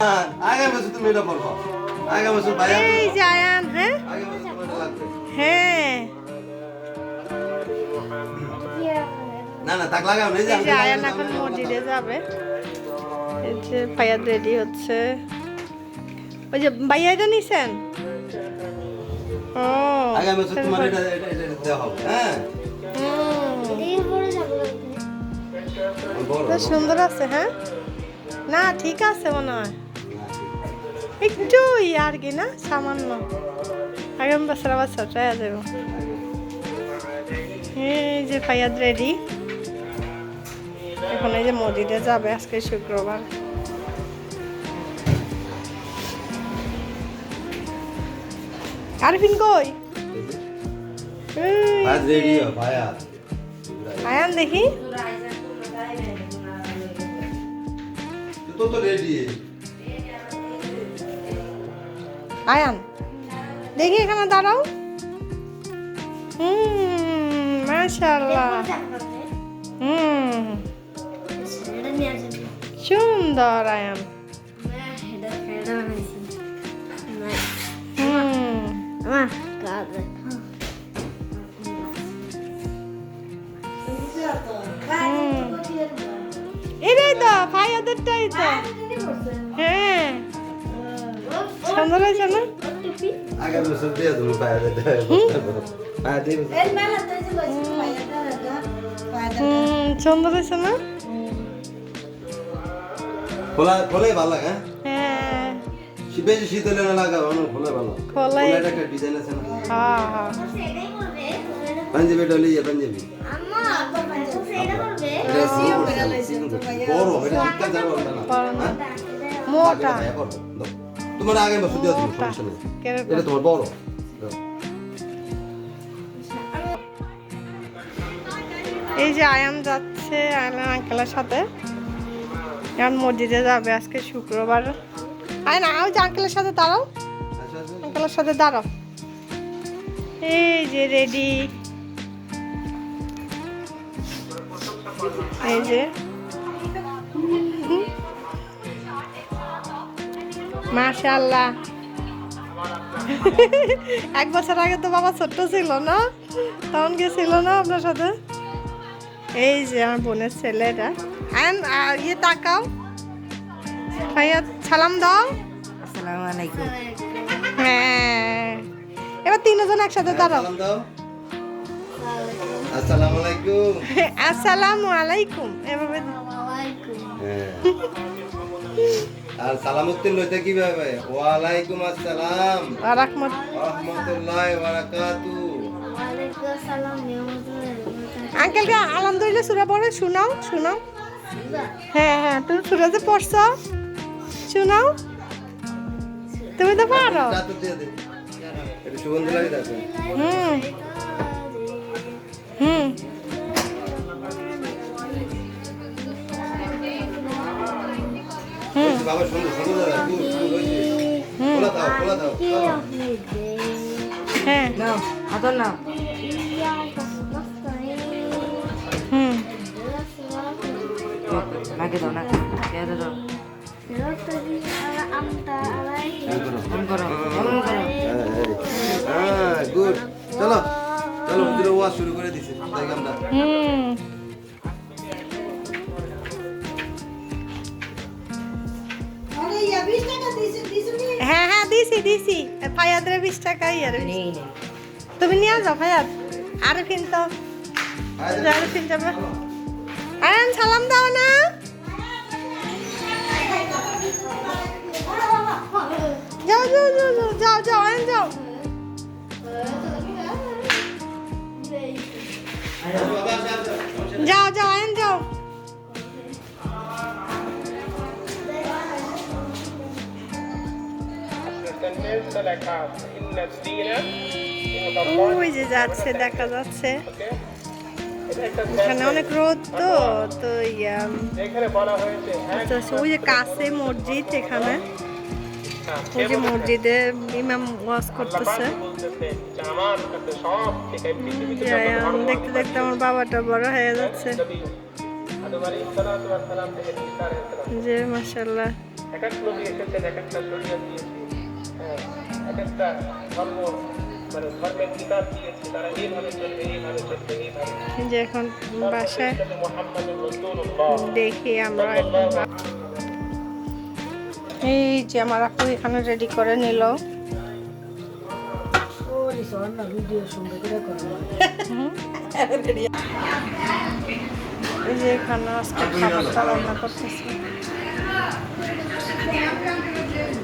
হ্যাঁ, বছর তুমি এটা পড়ব আগামী বছর ভাইয়া এই যে হ্যাঁ? আগামী বছর তোমার লাগবে। হ্যাঁ। না না তাক লাগাও না এই যে এই যে আমি আয়ান লাগাই এখন মসজিদে যাবে। এই যে ফায়াদ রেডি হচ্ছে। ওই যে ভাইয়া এটা নিছেন? ও আগামী বছর তোমার এটা এটা এটা দেওয়া হবে হ্যাঁ? সুন্দর আছে হ্যাঁ? না ঠিক আছে মনে হয়। একটু আর কি না সামান্য। আগামী বছর আবার ছোট হয়ে যাবে। এই যে ফায়াদ রেডি এখন এই যে মসজিদে যাবে আজকে শুক্রবার। আরফিন কই? আয়ান দেখি। তো তো রেডি আয়ান দেখি এখানে দাঁড়াও। হুম মাশাআল্লাহ। হুম। সুন্দর আয়ান। এটাই তো ফায়াদেরটাই তো। হ্যাঁ। সুন্দর হয়েছে না? আগামী বছর দিয়ে দেবো হুম? সুন্দর হয়েছে না? খোলা খোলাই ভালো লাগে হ্যাঁ? হ্যাঁ। শী- বেশি শীত হলে না লাগাবো অনেক খোলা ভালো। খোলাই- একটা ডিজাইন আছে না? হ্যাঁ হ্যাঁ। পাঞ্জাবি ইয়ে পাঞ্জাবি। এটা বড়। হ্যাঁ? মোটা। দাও। তোমার আগে দিয়ে দেবো মোটা সমস্যা নেই। এটা তোমার বড়। এই যে আয়ান যাচ্ছে আয়ান আঙ্কেলের সাথে। এখন মসজিদে যাবে আজকে শুক্রবার। আয় না ওই যে আঙ্কেলের সাথে দাঁড়াও। আঙ্কেলের সাথে দাঁড়াও। এই যে রেডি। এই যে মাশাল্লাহ এক বছর আগে তো বাবা ছোট্ট ছিল না? তখন গেছিল না আপনার সাথে? এই যে আমার বোনের ছেলেটা আহ, ইয়ে তাকাও। ভাইয়া সালাম দাও। আসসালামু আলাইকুম। হ্যাঁ। এবার তিনজন একসাথে দাঁড়াও। সালাম দাও। আসসালামু আলাইকুম। আসসালামু আলাইকুম। এভাবে হ্যাঁ। আর সালামুত্তিন লইতে কীভাবে? ওয়ালাইকুম আসসালাম। রাখমত রহমতুল্লাহ বারাকাতু। আঙ্কেলকে আলহামদুলিল্লাহ সুরা পড়ে শোনাও শোনাও। হ্যাঁ হ্যাঁ তুমি সুরাজে পড়ছ শোনাও। তুমি তো পারো। হুম। বাবা দাদা খোলা দাও খোলা দাও। হ্যাঁ। নাও নাও। হুম। নাকে দাও নাকে। কে দাও। হ্যাঁ, হ্যাঁ। হ্যাঁ গুড। চলো চলো হুজুরে শুরু করে দিছে তাই আমরা হুম। হ্যাঁ হ্যাঁ দিছি দিছি। ফায়াদের বিশ টাকা ইয়ার নেই নেই। তুমি নিয়ে যাও ফায়াদ। আরে কিন্তু। আরে কিন্তু আয়ান সালাম দাও না। যাও যাও যাও যাও যাও যাও আয়ান যাও। যাও যাও ওই যে যাচ্ছে দেখা যাচ্ছে। এখানে অনেক রোদ তো তো হ্যাঁ তো ওই যে কাছে মসজিদ এখানে। ওই যে মসজিদে ইমাম ওয়াজ করতেছে। দেখতে দেখতে আমার বাবাটা বড় হয়ে যাচ্ছে। যে মাসাল্লাহ এক এক নবী এসেছেন এক একটা জড়িয়ে দিয়েছে হ্যাঁ, ধর্ম মানে ধর্মের কিতাব দিয়েছে তারা এইভাবে চলবে এইভাবে চলবে এইভাবে যে এখন বাসায় দেখি আমরা এই যে আমার আপু এখানে রেডি করে নিল এই যে এখানে আজকে খাবারটা রান্না করতেছি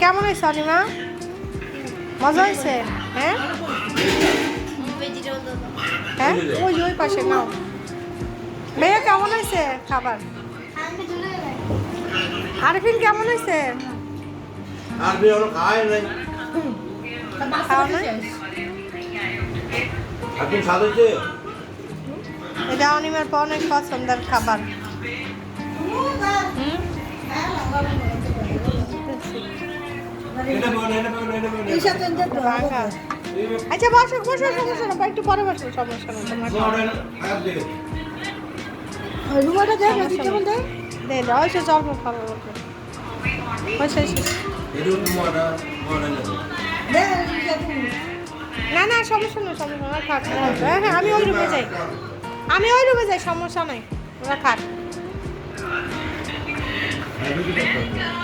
কেমন হয়েছে অনিমা মজা হয়েছে? হ্যাঁ? হ্যাঁ? ওই ওই পাশে নাও। ভাইয়া কেমন হয়েছে খাবার? আরফিন কেমন হয়েছে? এটা অনিমার পর অনেক পছন্দের খাবার। হুম? আচ্ছা বসো বসো সমস্যা না একটু পরে বসো সমস্যা না তোমার রুমাটা দেখ দে। দাও এসে জল খাব বলবে হয়েছে হয়েছে। এটা মোড়া মোড়া নেবে না না সমস্যা নেই সমস্যা না থাক হ্যাঁ হ্যাঁ আমি ওই রুমে যাই। আমি ওই রুমে যাই সমস্যা নাই ওরা মনে হচ্ছে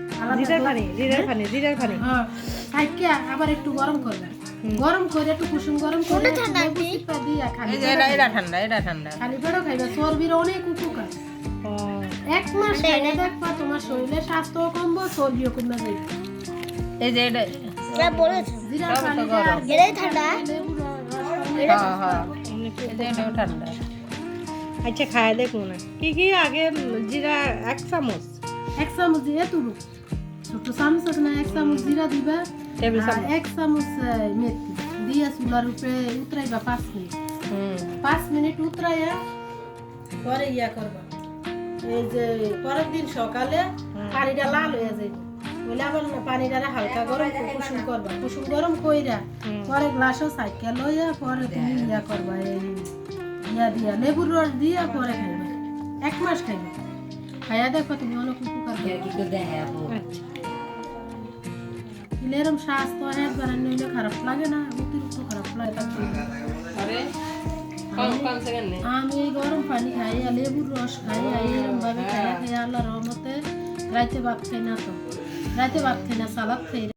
জিরার পানি জিরার পানি জিরার পানি। হ্যাঁ। আবার একটু গরম করবা? গরম করে একটু কুসুম গরম করে একটু দিয়া খালি পেটে ঠান্ডা এটা ঠান্ডা। খালি পেটও খাইবা। চর্বির অনেক উপকার। এক মাস খাইলে দেখবা তোমার শরীরে স্বাস্থ্য কমবো চর্বিও কমবে। যাবে এই যে এটা যা বলেছে। জিরা পানি এটাই ঠান্ডা। হ্যাঁ হ্যাঁ। এই ঠান্ডা। আচ্ছা খায় দেখুন। কি কি আগে জিরা এক চামচ? এক চামচ দিয়ে তুলু। ছোট চামচ আছে না এক চামচ জিরা দিবা আর এক চামচ মেথি। দিয়ে চুলার উপরে উতরাইবা পাঁচ মিনিট। পাঁচ মিনিট উতরাইয়া পরে ইয়া করবা। এই যে পরের দিন সকালে পানিটা লাল হয়ে যাবে বলে আবার না হালকা গরম কুসুম করবা। কুসুম গরম কইরা পরে গ্লাসও সাইকেল লইয়া পরে তুমি ইয়া করবা এই ইয়া দিয়া লেবুর রস দিয়া পরে খাইবা। এক মাস খাইবা। খাইয়া দেখো তুমি অনেক এরম স্বাস্থ্য একবার নইলে খারাপ লাগে না অতিরিক্ত খারাপ লাগে। আমি এই গরম পানি খাই আর লেবুর রস খাই আর এরম ভাবে খাই খাই আল্লাহ রহমতে রাইতে ভাত খাই না তো রাইতে ভাত খাই না সালাদ খাই